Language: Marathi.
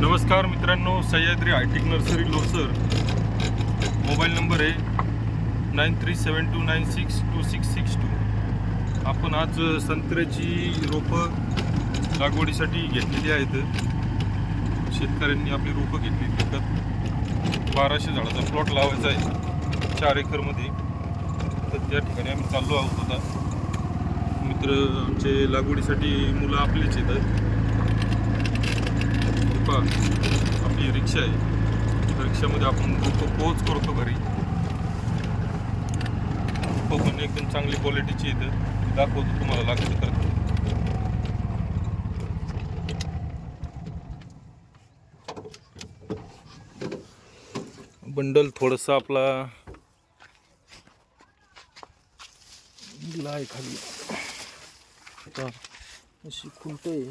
नमस्कार मित्रांनो Sahyadri hitech nursery Losar mobile number आहे nine three seven two nine six two six six two आपण आज संत्र्याची रोपं लागवडीसाठी घेतलेली आहेत शेतकऱ्यांनी आपली रोपं घेतली विकत बाराशे झाडाचा प्लॉट लावायचा आहे चार एकरमध्ये तर त्या ठिकाणी आम्ही चाललो आहोत आता मित्र आमचे लागवडीसाठी मुलं आपलेच येतात पहा आपली रिक्षा आहे. रिक्षामध्ये आपण रोपं पोच करतो घरी. रोपं पण एकदम चांगली क्वालिटीची इथं दाखवतो तुम्हाला लागतं तर. बंडल थोडंसं आपला दिला आहे खाली. अशी खुंट आहे.